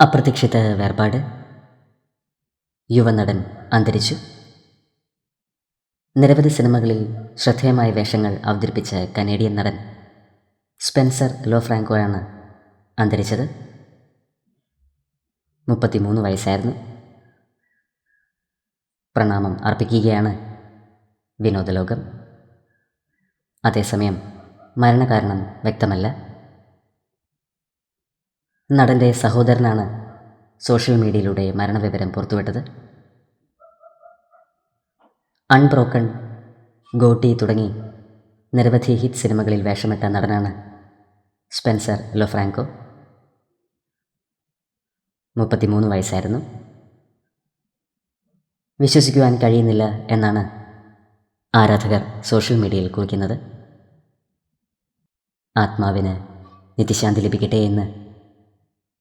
അപ്രതീക്ഷിത വേർപാട്. യുവനടൻ അന്തരിച്ചു. നിരവധി സിനിമകളിൽ ശ്രദ്ധേയമായ വേഷങ്ങൾ അവതരിപ്പിച്ച കനേഡിയൻ നടൻ സ്പെൻസർ ലോ ഫ്രാങ്കോയാണ് അന്തരിച്ചത്. മുപ്പത്തിമൂന്ന് വയസ്സായിരുന്നു. പ്രണാമം അർപ്പിക്കുകയാണ് വിനോദലോകം. അതേസമയം മരണകാരണം വ്യക്തമല്ല. നടന്റെ സഹോദരനാണ് സോഷ്യൽ മീഡിയയിലൂടെ മരണവിവരം പുറത്തുവിട്ടത്. അൺബ്രോക്കൺ ഗോട്ടി തുടങ്ങി നിരവധി ഹിറ്റ് സിനിമകളിൽ വേഷമിട്ട നടനാണ് സ്പെൻസർ ലൊഫ്രാങ്കോ. മുപ്പത്തിമൂന്ന് വയസ്സായിരുന്നു. വിശ്വസിക്കുവാൻ കഴിയുന്നില്ല എന്നാണ് ആരാധകർ സോഷ്യൽ മീഡിയയിൽ കുറിക്കുന്നത്. ആത്മാവിന് നിത്യശാന്തി ലഭിക്കട്ടെ എന്ന്